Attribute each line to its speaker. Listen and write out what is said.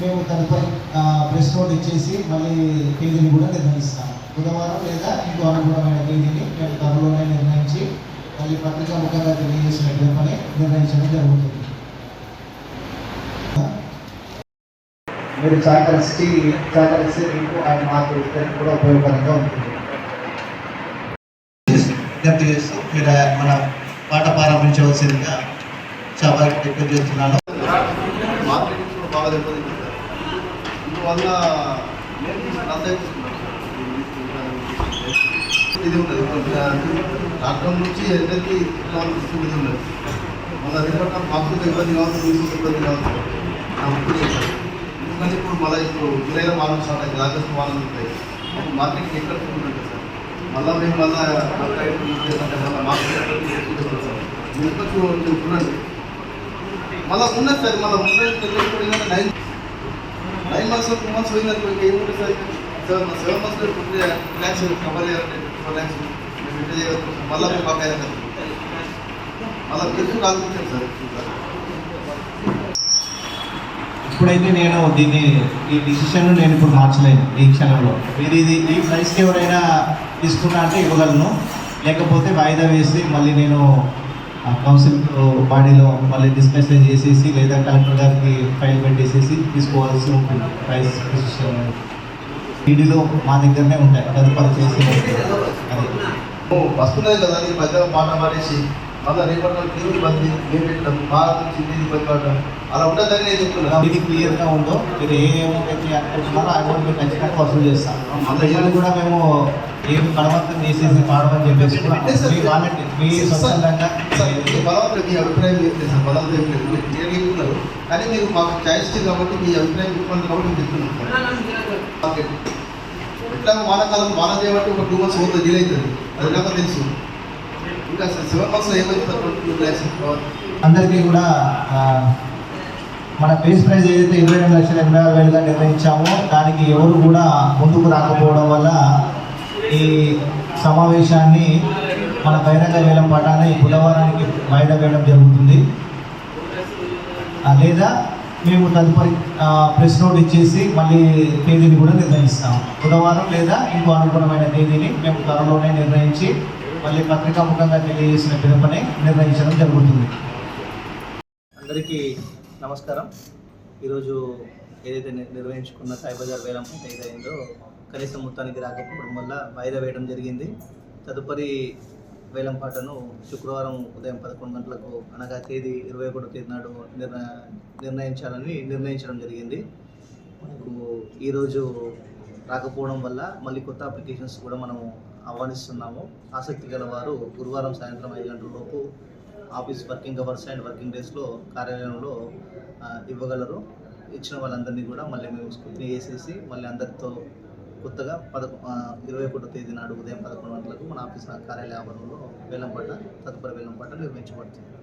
Speaker 1: మేము తదుపరి press note ఇచ్చేసి మళ్ళీ తేదీని కూడా నిర్ణయిస్తాం బుధవారం లేదా ఇంకో అనుగుణమైన తేదీని మేము త్వరలోనే నిర్ణయించి మళ్ళీ పత్రికా ముఖంగా తెలియజేసిన పిలుపని నిర్ణయించడం జరుగుతుంది. మీరు సహకరిస్తే సహకరిస్తే మీకు ఆయన మాకు ఇద్దరికి కూడా ఉపయోగకరంగా ఉంటుంది. విజ్ఞప్తి చేస్తూ మీరు మన పాట ప్రారంభించవలసిందిగా సభకు రిక్వెస్ట్ చేస్తున్నాను.
Speaker 2: బాగా దెబ్బతింటుంది అందువల్ల ఇందువల్ల రద్దు అయిపోతున్నారు ఇది ఉన్నది. లాక్డౌన్ నుంచి ఎంతకి ఇది ఉన్నది. మన దగ్గర మాకు ఇబ్బంది కావచ్చు మీకు ఇబ్బంది కావచ్చు నా ముఖ్యం చెప్పారు ఎందుకంటే ఇప్పుడు మళ్ళీ ఇప్పుడు జూలైలో వారం స్టార్ట్ అయింది ఆగస్టు వారం ఉంటాయి అప్పుడు మార్కెట్ ఎక్కడ ఉంటుంది సార్ మళ్ళీ మేము మళ్ళీ మళ్ళీ మార్కెట్ సార్. మీరు కొంచెం చూడండి మళ్ళీ ఉన్నది సార్ మళ్ళీ ఉన్నది nine nine months two months పోయిందంటే ఇంకా ఏముంటుంది sir? Sir seven seven months lakhs cover చేయాలంటే ఫోర్ ల్యాక్స్ మేము ఇంటర్ చేయవచ్చు మళ్ళీ మేము పక్క అయ్యాం కదా మళ్ళీ తెలుసు ఆలోచించాం సార్.
Speaker 1: ఇప్పుడైతే నేను దీన్ని ఈ డిసిషన్ నేను ఇప్పుడు మార్చలేను ఈ క్షణంలో. మీరు ఇది ఈ ప్రైస్కి ఎవరైనా తీసుకున్నా అంటే ఇవ్వగలను. లేకపోతే వాయిదా వేసి మళ్ళీ నేను కౌన్సిల్ బాడీలో మళ్ళీ డిస్కషన్ చేసేసి లేదా కలెక్టర్ గారికి ఫైల్ పెట్టేసేసి తీసుకోవాల్సి ఉంటుంది. ప్రైస్ డిసిషన్ ఈడీలో మా దగ్గరనే ఉంటాయి. తదుపరి చేసి అది
Speaker 2: వస్తున్నది కదా ఈ మధ్య మాట మానేసి మళ్ళీ రేపటి నాడు తీరు బంది మేము పెట్టడం మా నుంచి ఇది ఇబ్బంది పడడం అలా ఉండదని నేను చెప్తున్నాను
Speaker 1: ఇది క్లియర్గా ఉందో మీరు ఏ అమౌంట్ అనుకుంటున్నారో ఆ అమౌంట్ మేము ఖచ్చితంగా వసూలు చేస్తాం మళ్ళీ ఇవాళ కూడా మేము ఏం బలవంతం చేసేసి పాడమని చెప్పేసి వాళ్ళకి మీ
Speaker 2: అభిప్రాయం సార్ బలవంతం ఏం లేదు. క్లియర్గా చెప్తున్నారు? కానీ మీరు మాకు ఛాయిస్ కాబట్టి మీ అభిప్రాయం చెప్పండి కాబట్టి మేము చెప్తున్నాం సార్. ఓకే. ఎట్లాగో వానాకాలం వాన చేయబట్టి ఒక టూ మంత్స్ పోతుంది డీల్ అవుతుంది అది నాకు తెలుసు.
Speaker 1: అందరికీ కూడా మన బేస్ ప్రైజ్ ఏదైతే ఇరవై రెండు లక్షల ఎనభై ఆరు వేలుగా నిర్ణయించామో దానికి ఎవరు కూడా ముందుకు రాకపోవడం వల్ల ఈ సమావేశాన్ని మన బహిరంగ వేలం పటాన్ని బుధవారానికి వాయిదా వేయడం జరుగుతుంది. లేదా మేము తదుపరి ప్రెస్ నోట్ ఇచ్చేసి మళ్ళీ తేదీని కూడా నిర్ణయిస్తాం. బుధవారం లేదా ఇంకో అనుకూలమైన తేదీని మేము త్వరలోనే నిర్ణయించి మళ్ళీ పత్రికాముఖంగా తెలియజేసిన పిలుపుని నిర్ణయించడం జరుగుతుంది. అందరికీ నమస్కారం. ఈరోజు ఏదైతే నిర్వహించుకున్న సాయిబజార్ వేలం ఏదైందో కనీసం మొత్తానికి రాకపోవడం వల్ల వాయిదా వేయడం జరిగింది. తదుపరి వేలం పాటను శుక్రవారం ఉదయం పదకొండు గంటలకు అనగా తేదీ ఇరవై ఒకటో తేదీ నాడు నిర్ణ నిర్ణయించాలని నిర్ణయించడం జరిగింది. మనకు ఈరోజు రాకపోవడం వల్ల మళ్ళీ కొత్త అప్లికేషన్స్ కూడా మనము ఆహ్వానిస్తున్నాము. ఆసక్తి గల వారు గురువారం సాయంత్రం ఐదు గంటల లోపు office working hours and working డేస్లో కార్యాలయంలో ఇవ్వగలరు. ఇచ్చిన వాళ్ళందరినీ కూడా మళ్ళీ మేము స్కూల్ని వేసేసి మళ్ళీ అందరితో కొత్తగా పదకొ ఇరవై ఒకటో తేదీ నాడు ఉదయం పదకొండు గంటలకు మన ఆఫీస్ కార్యాలయ ఆవరణలో వేలంపాట తదుపరి వేలంపాట నిర్వహించబడుతుంది